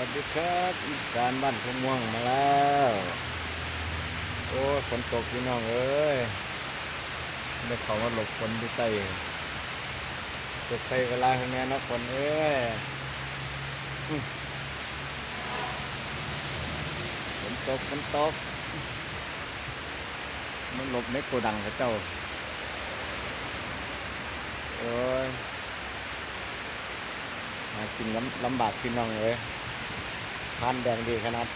วัสดีครับอีสานบ้านพม่วงมาแล้ว โอ้ฝนตกพี่น้องเอ้ยได้เขามาหลบฝนที่ใต้ตกใส่เวลาข้างนี้นะฝนเอ้ยฝนตกฝนตก มันหลบในโกดังเขาเจ้าโอ้ยหากินลำลำบากพี่น้องเลย ทานแดงดีขนาด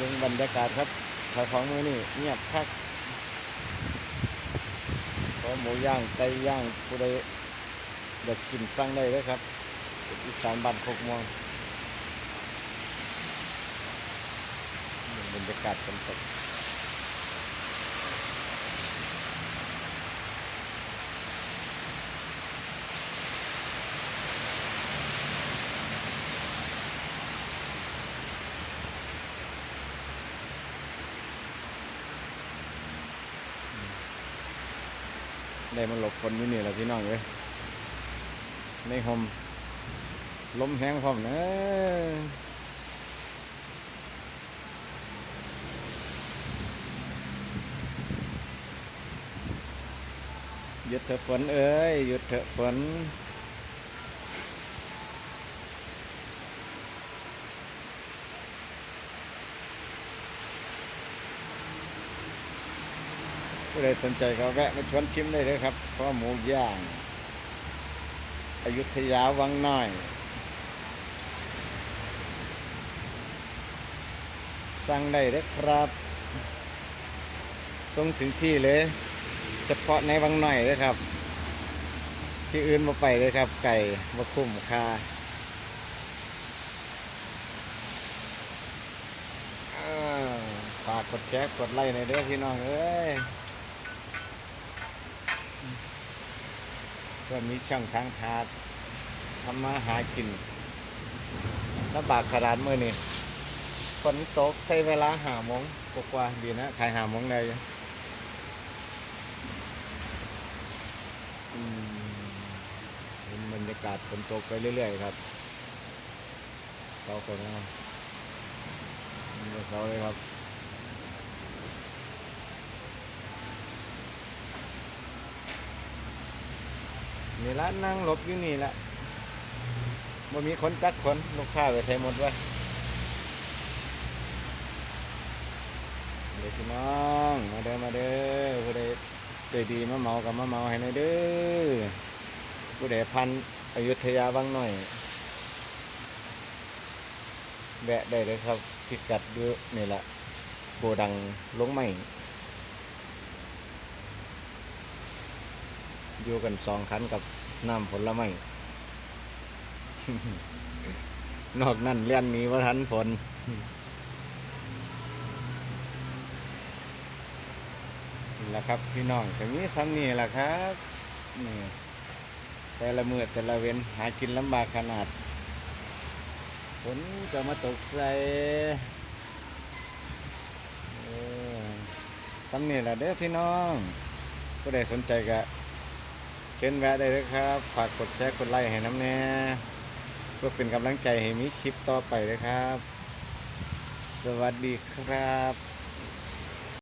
ดึงบรรยากาศครับขายของมือนี่เงียบคักขอหมูย่างไก่ย่างผู้ใดอยากกินสั่งได้เลยครับอีสานบ้านโคกมอวงบรรยากาศฝนตก ได้มันหลบฝนอยู่นี่แหละพี่น้องเลยในห่มลมแห้งพร้อมนะหยุดเถอะฝนเอ้ยหยุดเถอะฝน ผู้ใดสนใจก็แวะมาชวนชิมได้เลยครับเพราะหมูย่างอายุธยาวังน้อย สั่งได้เลยครับส่งถึงที่เลย เฉพาะในวังน้อยเลยครับ ที่อื่นมาไปเลยครับ ไก่มาคุ้มค่าอ้าวฝากกดแชร์กดไลค์ในเด้อพี่น้องเอ้ย ก็มีช่องทางทาทำมาหากินลำบากขนาดมื่อนี่ฝนตกใช้เวลาหาโมงกว่าดีนะขายหาโมงได้อืมบรรยากาศฝนตกไปเรื่อยๆครับเสาก็งามมีแต่เสาเลยครับ นี่ละนั่งหลบอยู่นี่แหละบ่มีคนจักคนลูกค้าไปใส่หมดไว้เด็กพี่น้องมาเด้อมาเด้อผู้ใดใจดีมาเมากับมาเมาให้หน่อยเด้อผู้ใดพันอยุธยาบ้างหน่อยแวะได้เลยครับพิกัดอยู่นี่แหละโกดังลงใหม่ อยู่กันสองคันกับน้ำผลไม้ นอกนั้นเลี้ยนหนี้ว่าทันผลนี่แหละครับพี่น้องแต่นี้ซ้ำนี่แหละครับนี่แต่ละมือแต่ละเว้นหากินลำบากขนาดฝนจะมาตกใส่ซ้ำนี่แหละเด้อพี่น้องก็ได้สนใจกะ เชิญแวะได้เลยครับ ฝากกดแชร์กดไลค์ให้น้ำแน่เพื่อเป็นกำลังใจให้มีคลิปต่อไปเลยครับ สวัสดีครับ